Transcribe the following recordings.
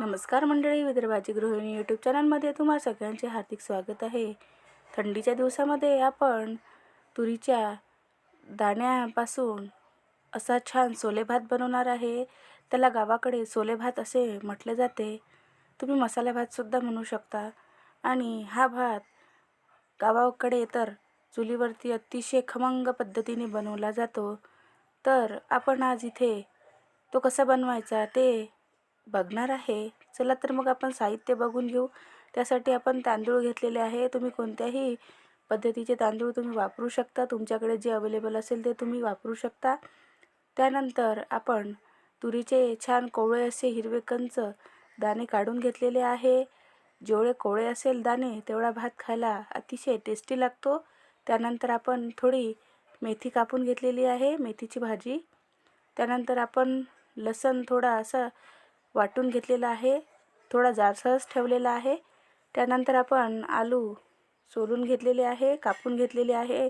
नमस्कार मंडळी विदर्भाची गृहिणी यूट्यूब चॅनलमध्ये तुम्हा सगळ्यांचे हार्दिक स्वागत आहे. थंडीच्या दिवसामध्ये आपण तुरीच्या दाण्यापासून असा छान सोले भात बनवणार आहे. त्याला गावाकडे सोले भात असे म्हटले जाते. तुम्ही मसाला भातसुद्धा म्हणू शकता. आणि हा भात गावाकडे तर चुलीवरती अतिशय खमंग पद्धतीने बनवला जातो. तर आपण आज इथे तो कसा बनवायचा ते बघणार आहे. चला तर मग आपण साहित्य बघून घेऊ. त्यासाठी आपण तांदूळ घेतलेले आहे. तुम्ही कोणत्याही पद्धतीचे तांदूळ तुम्ही वापरू शकता. तुमच्याकडे जे अवेलेबल असेल ते तुम्ही वापरू शकता. त्यानंतर आपण तुरीचे छान कोवळे असे हिरवे कंच दाणे काढून घेतलेले आहे. जेवढे कोवळे असेल दाणे तेवढा भात खायला अतिशय टेस्टी लागतो. त्यानंतर आपण थोडी मेथी कापून घेतलेली आहे मेथीची भाजी. त्यानंतर आपण लसण थोडा असा वाटून घेतलेला आहे. थोडा जाडसरच ठेवलेला आहे. त्यानंतर आपण आलू सोलून घेतलेले आहे कापून घेतलेले आहे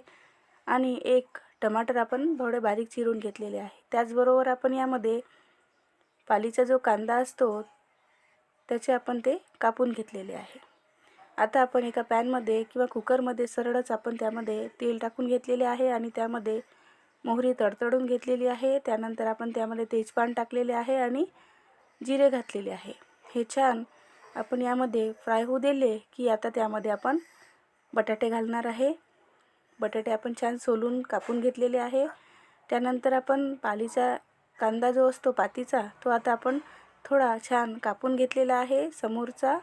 आणि एक टमाटर आपण थोडे बारीक चिरून घेतलेले आहे. त्याचबरोबर आपण यामध्ये पालीचा जो कांदा असतो त्याचे आपण ते कापून घेतलेले आहे. आता आपण एका पॅनमध्ये किंवा कुकरमध्ये सरळच आपण त्यामध्ये तेल टाकून घेतलेले आहे आणि त्यामध्ये मोहरी तडतडून घेतलेली आहे. त्यानंतर आपण त्यामध्ये तेजपान टाकलेले आहे आणि जिरे घातलेले आहे. हे छान आपण यामध्ये फ्राय होऊ दिले की आता त्यामध्ये आपण बटाटे घालणार आहे. बटाटे आपण छान सोलून कापून घेतलेले आहे. त्यानंतर आपण पालीचा कांदा जो असतो पातीचा तो आता आपण थोडा छान कापून घेतलेला आहे. समोरचा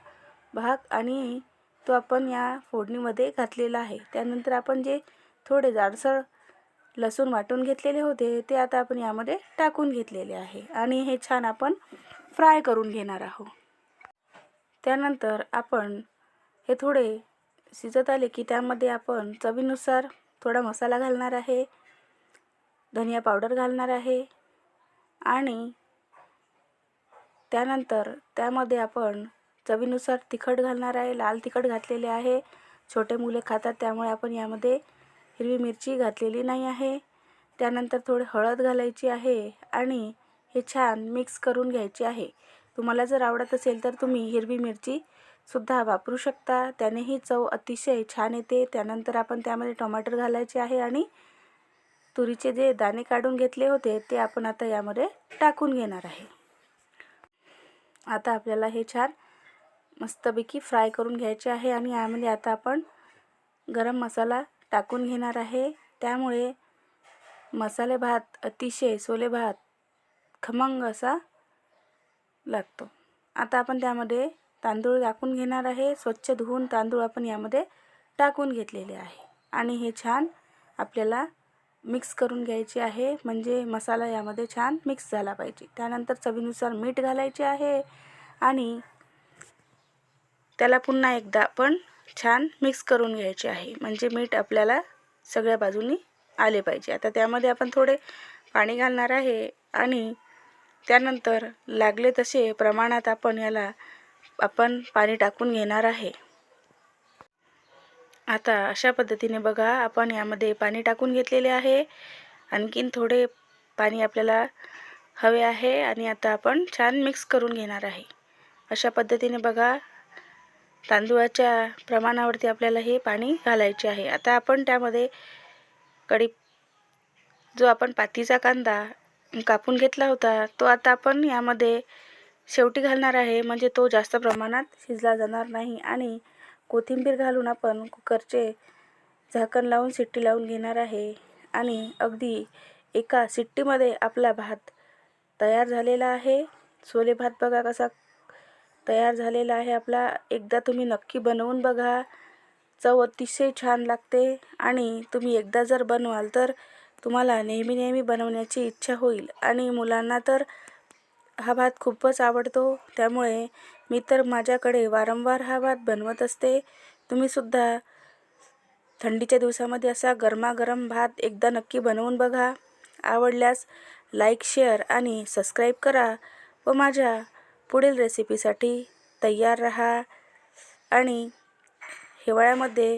भाग आणि तो आपण या फोडणीमध्ये घातलेला आहे. त्यानंतर आपण जे थोडे जाडसर लसूण वाटून घेतलेले होते ते आता आपण यामध्ये टाकून घेतलेले आहे. आणि हे छान आपण फ्राय करून घेणार आहोत. त्यानंतर आपण हे थोडे शिजत आले की त्यामध्ये आपण चवीनुसार थोडा मसाला घालणार आहे धनिया पावडर घालणार आहे आणि त्यानंतर त्यामध्ये आपण चवीनुसार तिखट घालणार आहे लाल तिखट घातलेले आहे. छोटे मुले खातात त्यामुळे आपण यामध्ये हिरवी मिरची घातलेली नाही आहे. त्यानंतर थोडे हळद घालायची आहे आणि हे छान मिक्स करून घ्यायचे आहे. तुम्हाला जर आवडत असेल तर तुम्ही हिरवी मिरची सुद्धा वापरू शकता. त्यानेही चव अतिशय छान येते. त्यानंतर आपण त्यामध्ये टमाटर घालायचे आहे आणि तुरीचे जे दाणे काढून घेतले होते ते आपण आता यामध्ये टाकून घेणार आहे. आता आपल्याला हे छान मस्तपैकी फ्राय करून घ्यायचे आहे आणि यामध्ये आता आपण गरम मसाला टाकून घेणार आहे. त्यामुळे मसाले भात अतिशय सोले भात खमंग असा लागतो. आता आपण त्यामध्ये तांदूळ टाकून घेणार आहे. स्वच्छ धुवून तांदूळ आपण यामध्ये टाकून घेतलेले आहे. आणि हे छान आपल्याला मिक्स करून घ्यायचे आहे. म्हणजे मसाला यामध्ये छान मिक्स झाला पाहिजे. त्यानंतर चवीनुसार मीठ घालायचे आहे. आणि त्याला पुन्हा एकदा आपण छान मिक्स करून घ्यायचे आहे. म्हणजे मीठ आपल्याला सगळ्या बाजूनी आले पाहिजे. आता त्यामध्ये आपण थोडे पाणी घालणार आहे. आणि त्यानंतर लागले तसे प्रमाणात आपण याला आपण पाणी टाकून घेणार आहे. आता अशा पद्धतीने बघा आपण यामध्ये पाणी टाकून घेतलेले आहे. आणखीन थोडे पाणी आपल्याला हवे आहे आणि आता आपण छान मिक्स करून घेणार आहे. अशा पद्धतीने बघा तांदूळाच्या प्रमाणावरती आपल्याला हे पाणी घालायचे आहे. आता आपण त्यामध्ये कढी जो आपण पातीचा कांदा कापून घेतला होता. तो आता आपण यामध्ये शेवटी घालणार आहे. म्हणजे तो जास्त प्रमाणात शिजला जाणार नाही. आणि कोथिंबीर घालून आपण कुकरचे झाकण लावून शिट्टी लावून घेणार आहे. आणि अगदी एका शिट्टीमध्ये आपला भात तयार झालेला आहे. छोले भात बघा कसा तयार झालेला आहे आपला. एकदा तुम्ही नक्की बनवून बघा. चव अतिशय छान लागते. आणि तुम्ही एकदा जर बनवाल तर तुम्हाला नेहमी नेहमी बनवण्याची इच्छा होईल. आणि मुलांना तर हा भात खूपच आवडतो. त्यामुळे मी तर माझ्याकडे वारंवार हा भात बनवत असते. तुम्हीसुद्धा थंडीच्या दिवसामध्ये असा गरमागरम भात एकदा नक्की बनवून बघा. आवडल्यास लाईक शेअर आणि सबस्क्राईब करा व माझ्या पुढील रेसिपीसाठी तयार रहा. आणि हिवाळ्यामध्ये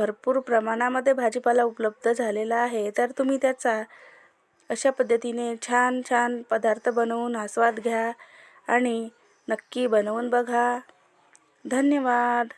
भरपूर प्रमाणामध्ये भाजीपाला उपलब्ध झालेला आहे. तर तुम्ही त्याचा अशा पद्धतीने छान छान पदार्थ बनवून आस्वाद घ्या आणि नक्की बनवून बघा. धन्यवाद.